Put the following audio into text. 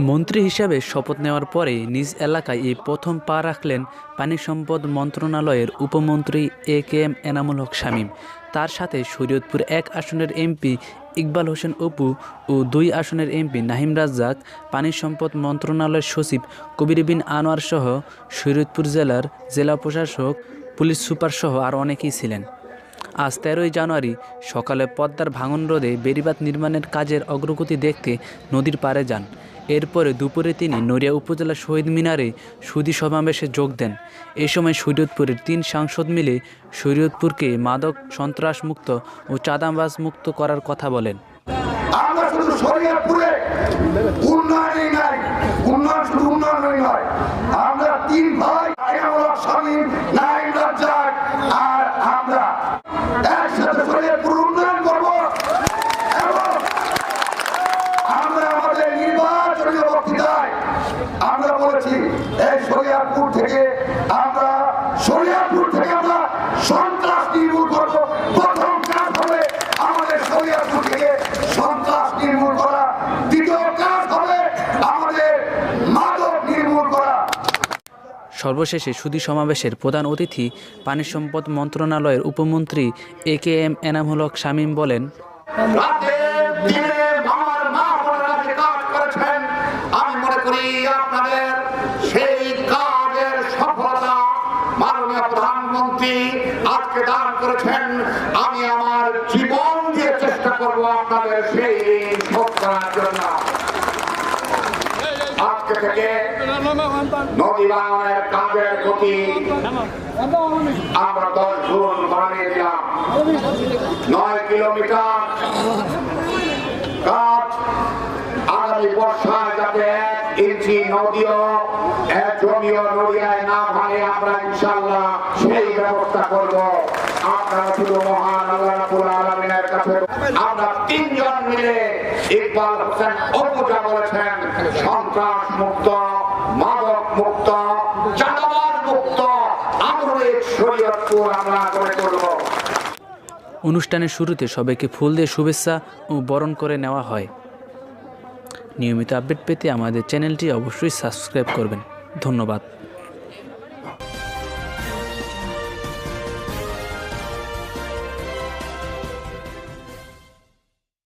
মন্ত্রী হিসাবে শপথ নেওয়ার পরে নিজ এলাকায় এই প্রথম পা রাখলেন পানি সম্পদ মন্ত্রণালয়ের উপমন্ত্রী A K M Enamul Haque Shamim. তার সাথে শরীয়তপুর এক আসনের এমপি ইকবাল হোসেন অপু ও দুই আসনের এমপি নাহিম রাজ্জাক, পানি সম্পদ মন্ত্রণালয়ের সচিব কবির বিন আনোয়ার সহ শরীয়তপুর জেলার জেলা প্রশাসক, পুলিশ সুপার সহ আরও অনেকেই ছিলেন। আজ তেরোই জানুয়ারি সকালে পদ্মার ভাঙন রোধে বেড়িবাঁধ নির্মাণের কাজের অগ্রগতি দেখতে নদীর পাড়ে যান। এরপরে দুপুরে তিনি নড়িয়া উপজেলা শহীদ মিনারে সুদী সমাবেশে যোগ দেন। এ সময় শরীয়তপুরের তিন সাংসদ মিলে শরীয়তপুরকে মাদক সন্ত্রাস মুক্ত ও চাঁদাবাজ মুক্ত করার কথা বলেন। আমরা উন্নয়ন নয়। আমরা তিন ভাই স্বামী নাইম রাজ্জাক আর আমরা একসাথে শরীয়তপুর উন্নয়ন করব এবং আমরা আমাদের নির্বাচনী বক্তৃতায় আমরা বলেছি এই শরিয়ারপুর থেকে আমরা শরিয়ারপুর থেকে আমরা সন্ত্রাস নির্মূল করব প্রথম কাজ হবে আমাদের শরিয়ারপুর থেকে সন্ত্রাস নির্মূল করা দ্বিতীয় কাজ হবে আমাদের মাদক নির্মূল করা সর্বশেষে সুদী সমাবেশের প্রধান অতিথি পানি সম্পদ মন্ত্রণালয়ের উপমন্ত্রী A K M Enamul Haque Shamim বলেন, আমি মনে করি সেই প্রধানমন্ত্রী আমি আমার জীবন দিয়ে চেষ্টা করব আপনাদের সেই করার জন্য। আজকে থেকে নদী বাংলার কাজের গতি আমরা দশ গুণ বাড়িয়ে দিলাম। নয় কিলোমিটার আমরা ইনশাল্লাহ সেই ব্যবস্থা করব। আপনারা শুধু মহান আল্লাহ আমরা তিনজন মিলে ইকবাল হোসেন সন্ত্রাস মুক্ত মাদক মুক্ত চাঁদাবাজ মুক্ত আধুনিক শরীয়তপুর আমরা অনুষ্ঠানের শুরুতে সবাইকে ফুল দিয়ে শুভেচ্ছা ও বরণ করে নেওয়া হয়। নিয়মিত আপডেট পেতে আমাদের চ্যানেলটি অবশ্যই সাবস্ক্রাইব করবেন। ধন্যবাদ।